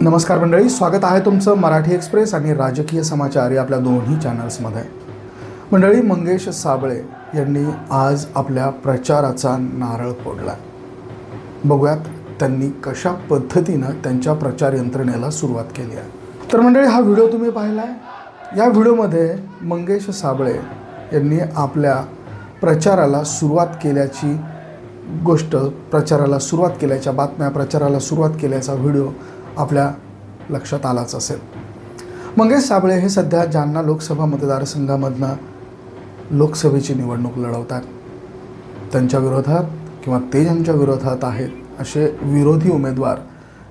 नमस्कार मंडळी स्वागत आहे तुमचं मराठी एक्सप्रेस आणि राजकीय समाचार या आपल्या दोन्ही चॅनल्समध्ये. मंडळी मंगेश साबळे यांनी आज आपल्या प्रचाराचा नारळ फोडला. बघूयात त्यांनी कशा पद्धतीनं त्यांच्या प्रचार यंत्रणेला सुरुवात केली आहे. तर मंडळी हा व्हिडिओ तुम्ही पाहिला आहे या व्हिडिओमध्ये मंगेश साबळे यांनी आपल्या प्रचाराला सुरुवात केल्याची गोष्ट प्रचाराला सुरुवात केल्याच्या बातम्या प्रचाराला सुरुवात केल्याचा व्हिडिओ आपल्या लक्षात आलाच असेल. मंगेश साबळे हे सध्या जालना लोकसभा मतदारसंघामधनं लोकसभेची निवडणूक लढवतात. त्यांच्या विरोधात किंवा ते ज्यांच्या विरोधात आहेत असे विरोधी उमेदवार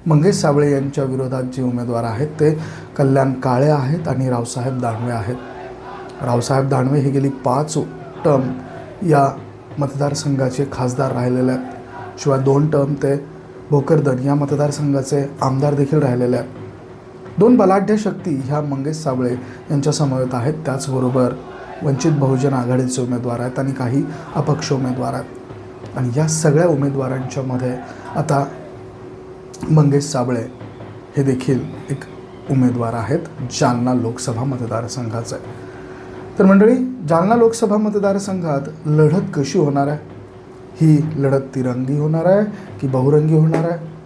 मंगेश साबळे यांच्या विरोधात जे उमेदवार आहेत ते कल्याण काळे आहेत आणि रावसाहेब दानवे आहेत. रावसाहेब दानवे हे गेली पाच टर्म या मतदारसंघाचे खासदार राहिलेले आहेत. शिवाय दोन टर्म ते भोकरदन या मतदारसंघाचे आमदार देखील राहिलेले आहेत. दोन बलाढ्य शक्ती ह्या मंगेश साबळे यांच्या समवेत आहेत त्याचबरोबर वंचित बहुजन आघाडीचे उमेदवार आहेत आणि काही अपक्ष उमेदवार आहेत. आणि या सगळ्या उमेदवारांच्या मध्ये आता मंगेश साबळे हे देखील एक उमेदवार आहेत जालना लोकसभा मतदारसंघाचे. तर मंडळी जालना लोकसभा मतदारसंघात लढत कशी होणार आहे? ही लढत तिरंगी होणार आहे की बहुरंगी होणार आहे?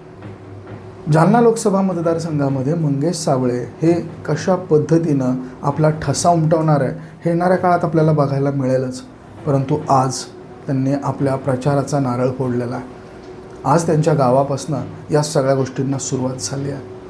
जालना लोकसभा मतदारसंघामध्ये मंगेश साबळे हे कशा पद्धतीनं आपला ठसा उमटवणार आहे? हे येणाऱ्या काळात आपल्याला बघायला मिळेलच. परंतु आज त्यांनी आपल्या प्रचाराचा नारळ फोडलेला आहे. आज त्यांच्या गावापासनं या सगळ्या गोष्टींना सुरुवात झाली आहे.